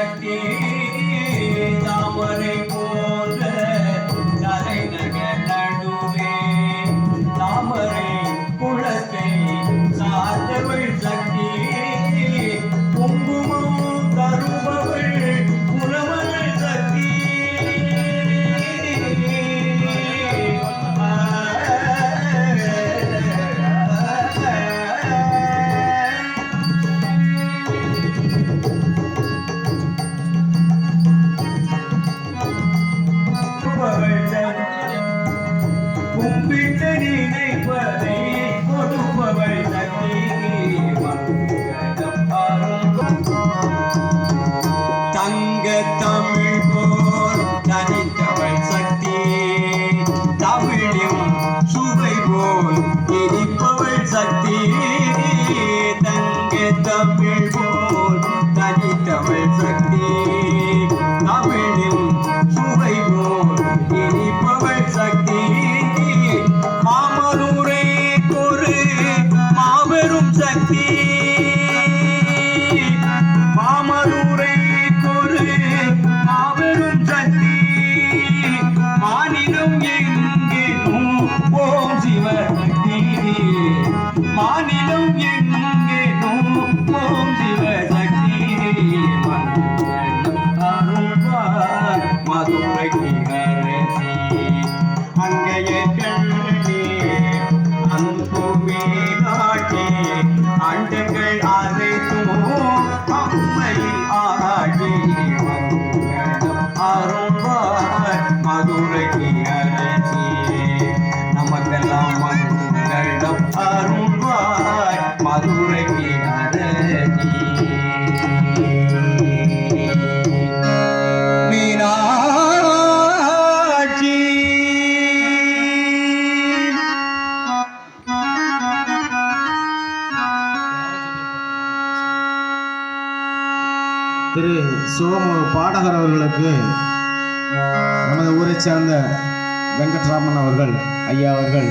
சக்தி தாமரை நினைப்பதை கொடுப்பவள் சக்தி தங்க தமிழ் போல் தனித்தவள் சக்தி. தமிழும் சுவை போல் இனிப்பவள் சக்தி. தங்க தமிழ் போல் தனித்தவள் மாநிலம் எங்கேனும் ஓம் சிவசக்தி அருள்வார் மதுரைக்கு அரசி அங்கைய கண்ணே அன்புமே காட்டி அண்டங்கள் அனைத்தும் திரு சோமு பாடகர் அவர்களுக்கு நமது ஊரை சேர்ந்த வெங்கட்ராமன் அவர்கள் ஐயா அவர்கள்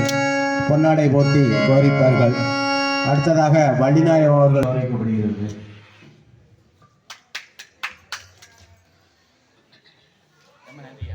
பொன்னாடை போட்டி கௌரிப்பார்கள். அடுத்ததாக வள்ளிநாயகம் அவர்கள் வரவேற்கப்படுகிறது Gracias.